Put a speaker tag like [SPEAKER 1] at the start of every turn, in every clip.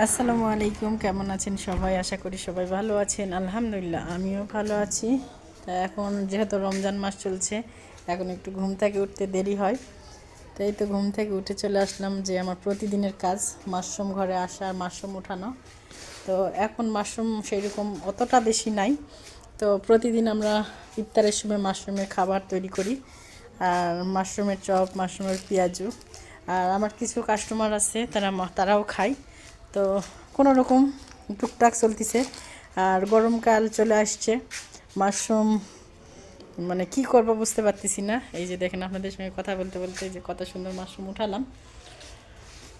[SPEAKER 1] আসসালামু আলাইকুম, কেমন আছেন সবাই? আশা করি সবাই ভালো আছেন। আলহামদুলিল্লাহ, আমিও ভালো আছি। তা এখন যেহেতু রমজান মাস চলছে, এখন একটু ঘুম থেকে উঠতে দেরি হয়। তাই তো ঘুম থেকে উঠে চলে আসলাম যে আমার প্রতিদিনের কাজ, মাশরুম ঘরে আসা, মাশরুম উঠানো। তো এখন মাশরুম সেরকম অতটা বেশি নাই। তো প্রতিদিন আমরা ইফতারের সময় মাশরুমের খাবার তৈরি করি। আর মাশরুমের চপ, মাশরুমের পেঁয়াজু। আর আমার কিছু কাস্টমার আছে, তারা তারাও খায়। তো কোনো রকম টুকটাক চলতেছে। আর গরমকাল চলে আসছে। মাশরুম মানে কি করব বুঝতে পারতেছি না। এই যে দেখেন আপনাদের সঙ্গে কথা বলতে বলতে যে কত সুন্দর মাশরুম উঠালাম।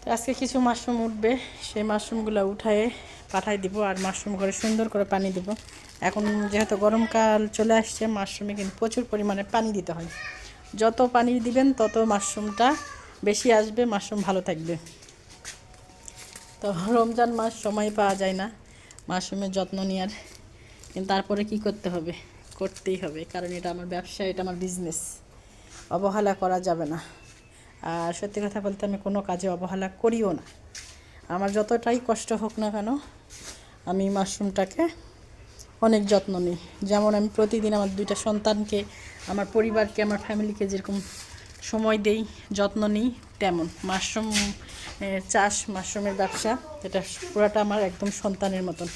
[SPEAKER 1] তো আজকে কিছু মাশরুম উঠবে। সেই মাশরুমগুলো উঠায়ে পাঠাই দিব আর মাশরুম ঘরে সুন্দর করে পানি দিব। এখন যেহেতু গরমকাল চলে আসছে, মাশরুমে কিন্তু প্রচুর পরিমাণে পানি দিতে হয়। যত পানি দিবেন, তত মাশরুমটা বেশি আসবে, মাশরুম ভালো থাকবে। তো রমজান মাস সময় পাওয়া যায় না। মাশরুমের যত্ন নেওয়ার। কিন্তু তারপরে কি করতে হবে? করতেই হবে। কারণ এটা আমার ব্যবসা, এটা আমার বিজনেস অবহেলা করা যাবে না। আর সত্যি কথা বলতে আমি কোনো কাজে অবহেলা করিও না। আমার যতটাই কষ্ট হোক না কেন, আমি মাশরুমটাকে অনেক যত্ন নিই। যেমন আমি প্রতিদিন আমার দুইটা সন্তানকে, আমার পরিবারকে, আমার ফ্যামিলিকে যেরকম সময় দেই, যত্ন নিই, তেমন। মাশরুম চাষ মাশরুমের ব্যবসা এটা পুরোটা আমার একদম সন্তানের মতন।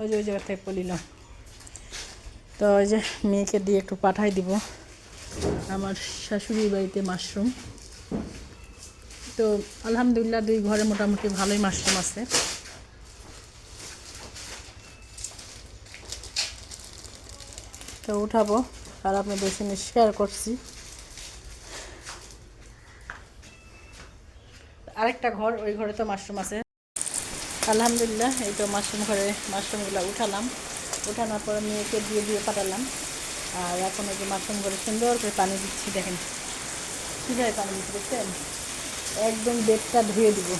[SPEAKER 1] ওই যে, ওই জায়গা থেকে বলিলাম তো ওই যে মেয়েকে দিয়ে একটু পাঠাই দিব, আমার শাশুড়ির বাড়িতে মাশরুম। তো আলহামদুলিল্লাহ দুই ঘরে মোটামুটি ভালোই মাশরুম আছে। তো উঠাবো, আর আপনাদের সঙ্গে শেয়ার করছি। আরেকটা ঘর, ওই ঘরে তো মাশরুম আছে। আলহামদুলিল্লাহ, এই তো মাশরুম ঘরে মাশরুমগুলো উঠালাম। উঠানোর পর মেয়েকে দিয়ে দিয়ে পাঠালাম। আর এখন এই যে মাশরুম ঘরে সুন্দর করে পানি দিচ্ছি, দেখেন। কীভাবে পানি দিচ্ছি দেখছেন? একদম বেডটা ধুয়ে দিব।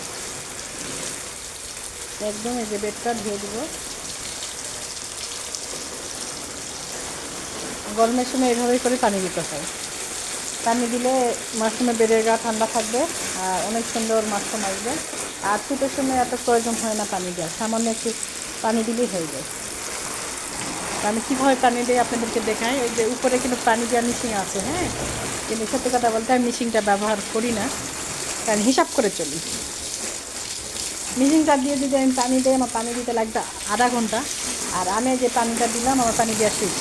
[SPEAKER 1] একদম এই যে বেডটা ধুয়ে দিব। গরমের সময় এভাবেই করে পানি দিতে হয়। পানি দিলে মাশরুমের বেড়ে গা ঠান্ডা থাকবে আর অনেক সুন্দর মাশরুম আসবে। আর শীতের সময় এত প্রয়োজন হয় না পানি দেওয়ার সামান্য একটু পানি দিলেই হয়ে যায়। আমি কীভাবে পানি দিই আপনাদেরকে দেখাই ওই যে উপরে কিন্তু পানি দেওয়ার মিশিং আছে হ্যাঁ? কিন্তু সত্যি কথা বলতে আমি মিশিংটা ব্যবহার করি না, কারণ হিসাব করে চলি। মিশিংটা দিয়ে যদি আমি পানি দিই, আমার পানি দিতে লাগবে আধা ঘণ্টা, আর আমি যে পানিটা দিলাম, আমার পানি দেওয়া শেষ।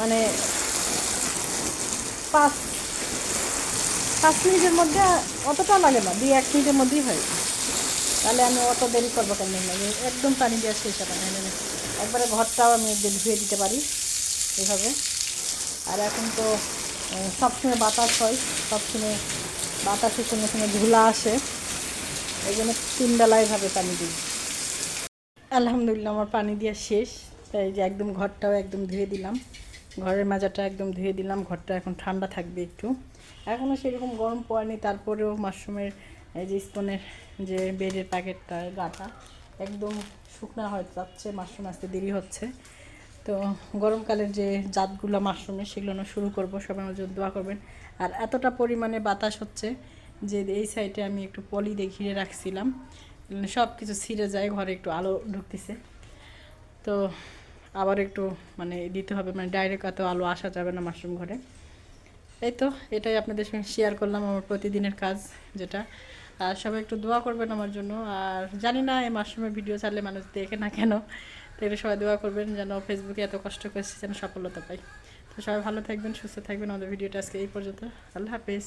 [SPEAKER 1] মানে পাঁচ পাঁচ মিনিটের মধ্যে অতটা লাগে না, দুই, এক মিনিটের মধ্যেই হয় তাহলে আমি অত দেরি করব কেন আমি একদম পানি দেওয়া শেষ হবে মানে একবারে ঘরটাও আমি ধুয়ে দিতে পারি এইভাবে। আর এখন তো সবসময় বাতাস হয়, সবসময় বাতাসের সঙ্গে সঙ্গে ধুলা আসে। এই জন্য তিন বেলা এভাবে পানি দিই। আলহামদুলিল্লাহ, আমার পানি দেওয়া শেষ। তাই যে একদম ঘরটাও একদম ধুয়ে দিলাম। ঘরের মাজাটা একদম ধুয়ে দিলাম, ঘরটা এখন ঠান্ডা থাকবে একটু। এখনও সেরকম গরম পড়েনি, তারপরেও মাশরুমের এই যে স্পনের যে বেডের প্যাকেটটা গাটা, একদম শুকনা হয়ে যাচ্ছে, মাশরুম আসতে দেরি হচ্ছে। তো গরমকালের যে জাতগুলো মাশরুমের সেগুলো শুরু করব, সবাই আমার জন্য দোয়া করবেন। আর এতটা পরিমাণে বাতাস হচ্ছে যে এই সাইডে আমি একটু পলি দিয়ে ঘিরে রাখছিলাম। সব কিছু ছিঁড়ে যায়, ঘরে একটু আলো ঢুকতেছে। তো আবার একটু মানে দিতে হবে মানে ডাইরেক্ট এত আলো আসা যাবে না মাশরুম ঘরে। এই তো, এটাই আপনাদের সঙ্গে শেয়ার করলাম আমার প্রতিদিনের কাজ যেটা। আর সবাই একটু দোয়া করবেন আমার জন্য। আর জানি না এই মাশরুমের ভিডিও ছাড়লে মানুষ দেখে না কেন, তো এটা সবাই দোয়া করবেন যেন ফেসবুকে এত কষ্ট করছি যেন সফলতা পাই তো সবাই ভালো থাকবেন, সুস্থ থাকবেন। আমাদের ভিডিওটা আজকে এই পর্যন্ত। আল্লাহ হাফেজ।